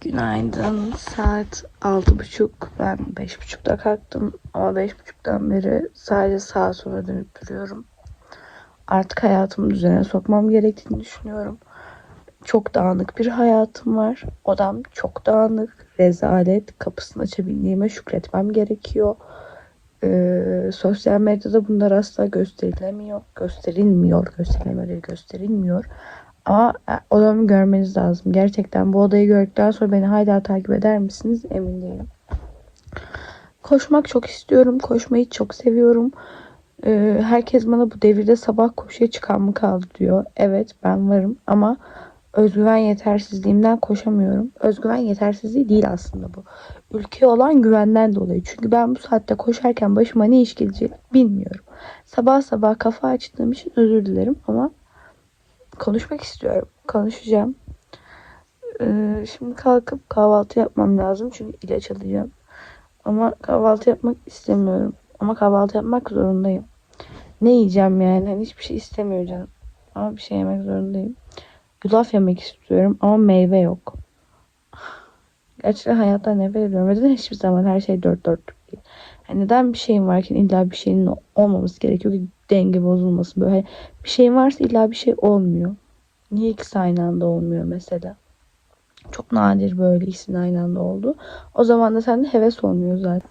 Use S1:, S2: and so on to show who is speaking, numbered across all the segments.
S1: Günaydın. Saat altı buçuk. Ben beş buçukta kalktım. Ama beş buçuktan beri sadece sağa sola dönüp duruyorum. Artık hayatımı düzene sokmam gerektiğini düşünüyorum. Çok dağınık bir hayatım var. Odam çok dağınık. Rezalet. Kapısını açabildiğime şükretmem gerekiyor. Ee, sosyal medyada bunlar asla gösterilemiyor. Gösterilmiyor. Değil, gösterilmiyor. Ama e, odamı görmeniz lazım. Gerçekten bu odayı gördükten sonra beni hala takip eder misiniz? Emin değilim. Koşmak çok istiyorum. Koşmayı çok seviyorum. Ee, herkes bana bu devirde sabah koşuya çıkan mı kaldı diyor. Evet ben varım ama özgüven yetersizliğimden koşamıyorum. Özgüven yetersizliği değil aslında bu. Ülkeye olan güvenden dolayı. Çünkü ben bu saatte koşarken başıma ne iş gelecek bilmiyorum. Sabah sabah kafa açtığım için özür dilerim ama konuşmak istiyorum. Konuşacağım. Ee, şimdi kalkıp kahvaltı yapmam lazım. Çünkü ilaç alacağım. Ama kahvaltı yapmak istemiyorum. Ama kahvaltı yapmak zorundayım. Ne yiyeceğim yani? Hani hiçbir şey istemiyor canım. Ama bir şey yemek zorundayım. Yulaf yemek istiyorum ama meyve yok. Gerçekten hayattan nefret ediyorum. Neden hiçbir zaman her şey dört dörtlük değil? Yani neden bir şeyin varken illa bir şeyin olmaması gerekiyor ki denge bozulmasın. Böyle hani bir şeyin varsa illa bir şey olmuyor. Niye ikisi aynı anda olmuyor mesela? Çok nadir böyle ikisinin aynı anda oldu. O zaman da sende heves olmuyor zaten.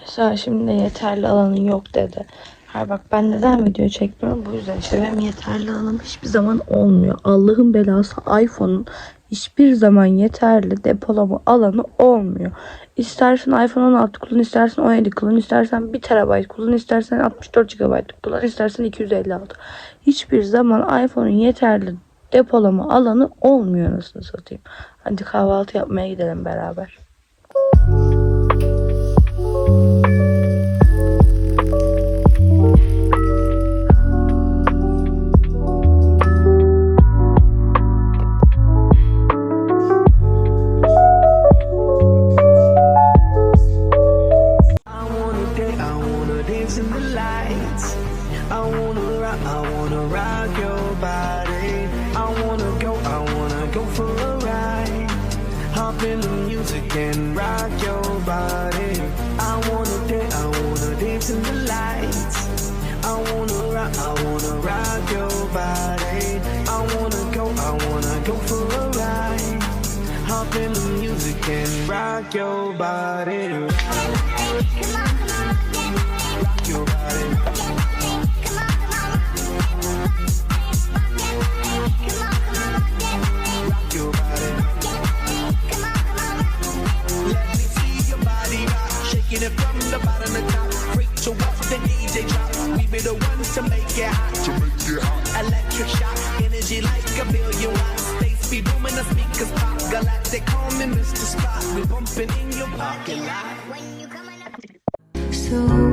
S1: Mesela şimdi de yeterli alanın yok dedi. Hayır bak ben neden video çekmiyorum? Bu yüzden işte benim yeterli alanım hiçbir zaman olmuyor. Allah'ın belası iPhone'un hiçbir zaman yeterli depolama alanı olmuyor. İstersen iPhone 16 kullan, istersen 17 kullan, istersen 1 TB kullan, istersen 64 GB kullan, istersen 256. Hiçbir zaman iPhone'un yeterli depolama alanı olmuyor nasıl satayım. Hadi kahvaltı yapmaya gidelim beraber.
S2: can rock your body.
S3: So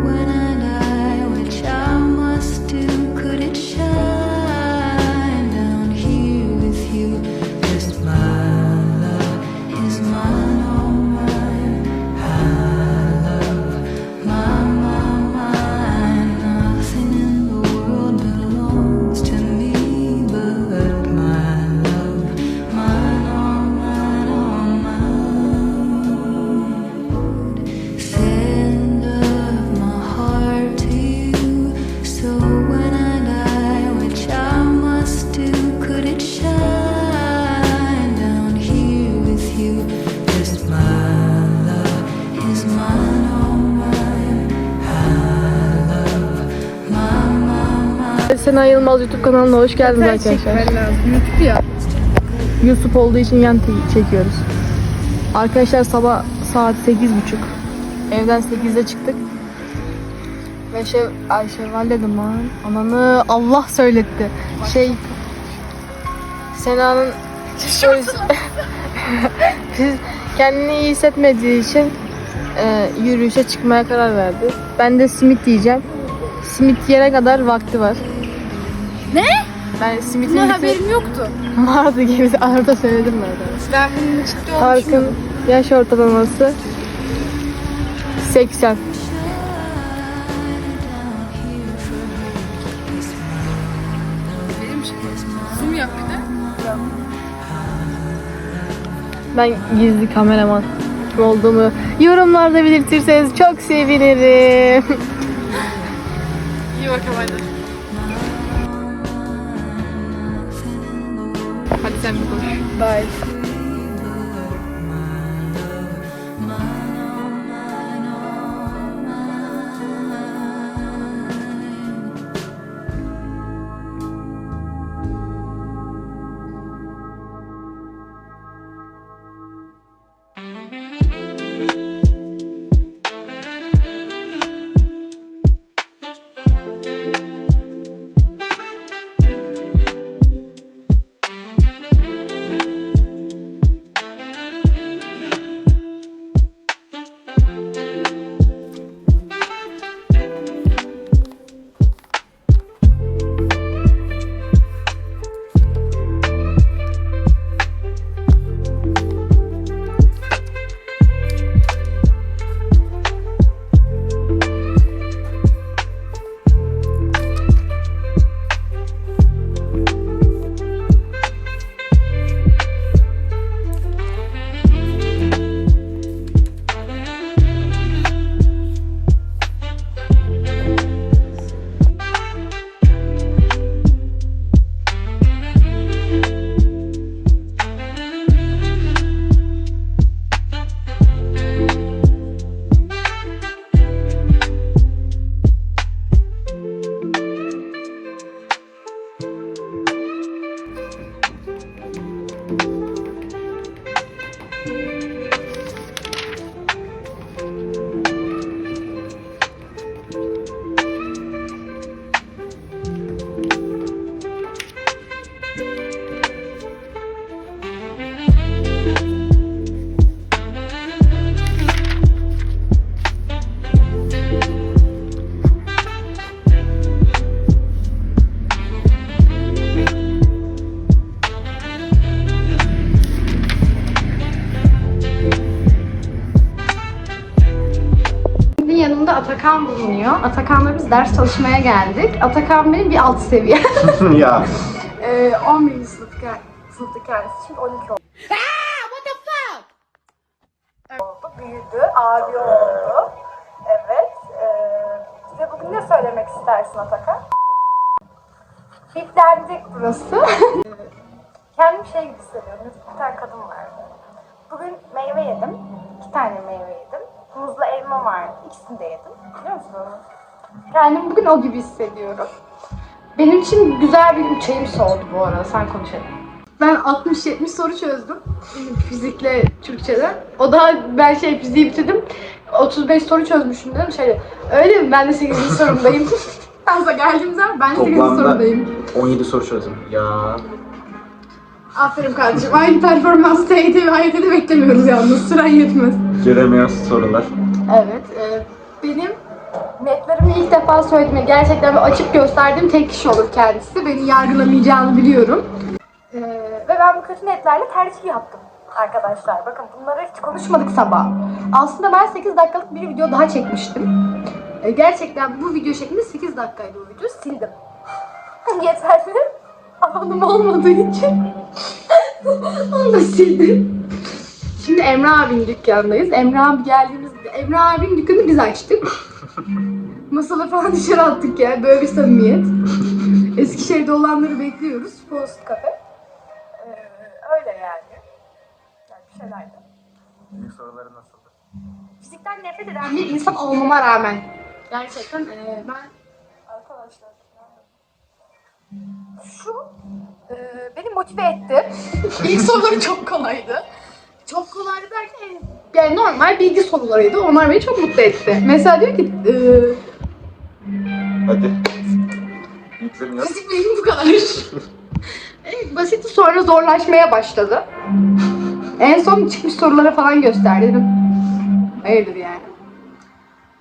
S4: Sena Yılmaz YouTube kanalına hoş geldiniz arkadaşlar.
S5: YouTube ya.
S4: YouTube olduğu için yan te- çekiyoruz. Arkadaşlar sabah saat 8.30. Evden 8'de çıktık. Ve şey, ay Şevval dedim lan. Ananı Allah söyletti. Şey Sena'nın Siz kendini iyi hissetmediği için e, yürüyüşe çıkmaya karar verdi. Ben de simit yiyeceğim. Simit yene kadar vakti var.
S5: Ne?
S4: Ben simitin biti-
S5: haberim yoktu.
S4: vardı gibi arada söyledim ben de.
S5: Ben bunun ciddi olduğunu
S4: Parkın yaş ortalaması 80.
S5: Benim zoom yap bir de.
S4: Ben gizli kameraman olduğumu yorumlarda belirtirseniz çok sevinirim. İyi hadi. Bye.
S5: Atakan bulunuyor. Atakan'la biz ders çalışmaya geldik. Atakan benim bir alt seviye.
S6: ya.
S5: ee, 11. sınıf, sınıftaki kendisi. Şimdi 12 oldu. what the fuck? Oldu, büyüdü, abi oldu. Evet. Ee, size bugün ne söylemek istersin Atakan? Biplendik burası. Kendimi şey gibi hissediyorum. Bir tane kadın vardı. Bugün meyve yedim. İki tane meyve yedim. Muzla elma vardı. İkisini de yedim. Biliyor musun onu? Kendimi bugün o gibi hissediyorum. Benim için güzel bir üç ayım soğudu bu arada. Sen konuş hadi. Ben 60-70 soru çözdüm. Fizikle Türkçeden. O da ben şey fiziği bitirdim. 35 soru çözmüşüm dedim. Şey, öyle mi? Ben de 8. sorumdayım. Aslında geldiğim zaman ben de 8.
S6: Toplamda
S5: sorumdayım.
S6: 17 soru çözdüm. Ya.
S5: Aferin kardeşim. Aynı performans TYT ve AYT'de beklemiyoruz yalnız. Süren yetmez.
S6: Göremeyen sorular.
S5: Evet. e, benim netlerimi ilk defa söylediğime gerçekten açıp gösterdiğim tek kişi olur kendisi. Beni yargılamayacağını biliyorum. E, ve ben bu kötü netlerle tercih yaptım arkadaşlar. Bakın bunları hiç konuşmadık sabah. Aslında ben 8 dakikalık bir video daha çekmiştim. E, gerçekten bu video şeklinde 8 dakikaydı o video. Sildim. Yeterli alanım olmadığı için onu da sildim. Şimdi Emre abinin dükkanındayız. Emre abi geldiğimizde Emre abinin dükkanını biz açtık. Masaları falan dışarı attık ya. Böyle bir samimiyet. Eskişehir'de olanları bekliyoruz. Post kafe. Ee, öyle yani. Yani bir şeyler de.
S6: Fizik soruları nasıldı?
S5: Fizikten nefret eden bir insan olmama rağmen. Gerçekten ee, ben arkadaşlar şu e, beni motive etti. İlk soruları çok kolaydı. Çok kolaydı derken yani normal bilgi sorularıydı. Onlar beni çok mutlu etti. Mesela diyor ki e,
S6: Hadi. Yüklerini yap.
S5: fizik bilgim bu kadar. evet, basitti sonra zorlaşmaya başladı. En son çıkmış sorulara falan gösterdi. Dedim, Hayırdır yani.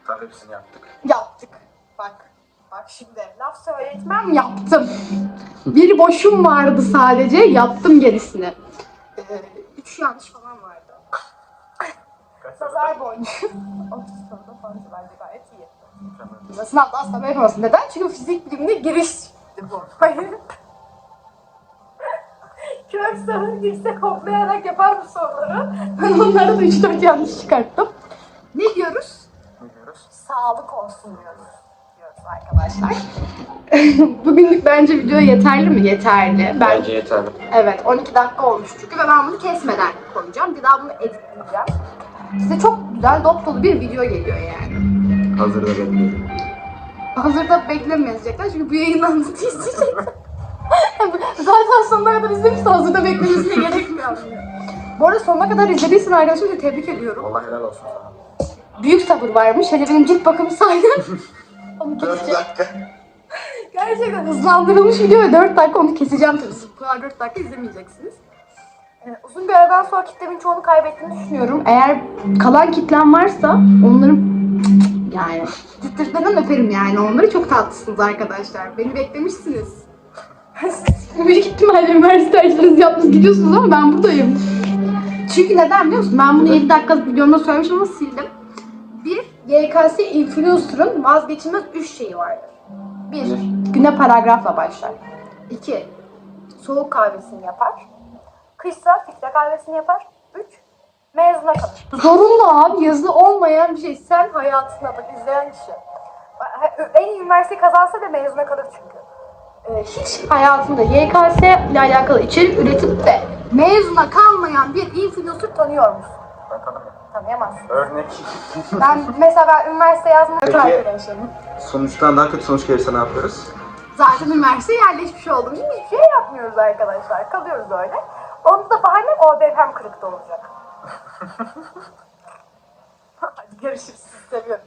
S6: Tabii hepsini yaptık.
S5: Yaptık. Şimdi laf söyletmem yaptım. Bir boşum vardı sadece yaptım gerisini. Ee, üç yanlış falan vardı. Nazar boncuğu. 30 soruda falan bence gayet iyi.
S6: Mükemmel.
S5: Sınavda asla yapamazsın. Neden? Çünkü fizik bilimine giriş bu. Hayır. Kök sonra lise koklayarak yapar bu soruları. Ben onlara da 3-4 yanlış çıkarttım. Ne diyoruz?
S6: Ne diyoruz?
S5: Sağlık olsun diyoruz. Arkadaşlar. Bugünlük bence video yeterli mi? Yeterli. Ben
S6: Bence yeterli.
S5: Evet 12 dakika olmuş çünkü ve ben bunu kesmeden koyacağım. Bir daha bunu editleyeceğim. Size çok güzel dop dolu bir video geliyor yani.
S6: Hazırda bekliyorum.
S5: Hazırda beklemeyecekler çünkü bu yayınlandığında izleyecekler. Zaten sonuna kadar izlemişse hazırda beklemesine gerekmiyor. Bu arada sonuna kadar izlediysen arkadaşım seni tebrik ediyorum.
S6: Vallahi helal olsun sana.
S5: Büyük sabır varmış. Hele benim cilt bakımı saydım. Onu
S6: 4
S5: keseceğim.
S6: dakika.
S5: Gerçekten hızlandırılmış video ve 4 dakika onu keseceğim tabii. Siz bu kadar 4 dakika izlemeyeceksiniz. Ee, uzun bir aradan sonra kitlemin çoğunu kaybettiğini düşünüyorum. Eğer kalan kitlem varsa onların yani tüttürtlerinden öperim yani onları. Çok tatlısınız arkadaşlar. Beni beklemişsiniz. Büyük ihtimalle üniversite tercihlerinizi yaptınız gidiyorsunuz ama ben buradayım. Çünkü neden biliyor musun? Ben bunu 7 dakikalık videomda söylemişim ama sildim. YKS influencer'ın vazgeçilmez 3 şeyi vardır. Bir, güne paragrafla başlar. İki, soğuk kahvesini yapar. Kışsa filtre kahvesini yapar. Üç, mezuna kalır. Zorunlu abi yazılı olmayan bir şey. Sen hayatına bak izleyen kişi. En iyi üniversite kazansa da mezuna kalır çünkü. Ee, hiç hayatında YKS ile alakalı içerik üretip de mezuna kalmayan bir influencer tanıyor musun?
S6: Ben tanımıyorum.
S5: Tanıyamazsın.
S6: Örnek.
S5: Ben mesela ben üniversite yazmak
S6: Peki.
S5: arkadaşım.
S6: Sonuçtan daha kötü sonuç gelirse ne yapıyoruz?
S5: Zaten üniversiteye yerleşmiş oldum. Şimdi hiçbir şey yapmıyoruz arkadaşlar. Kalıyoruz öyle. Onda da bahane OBP'm kırıkta olacak. Hadi görüşürüz. Seviyorum.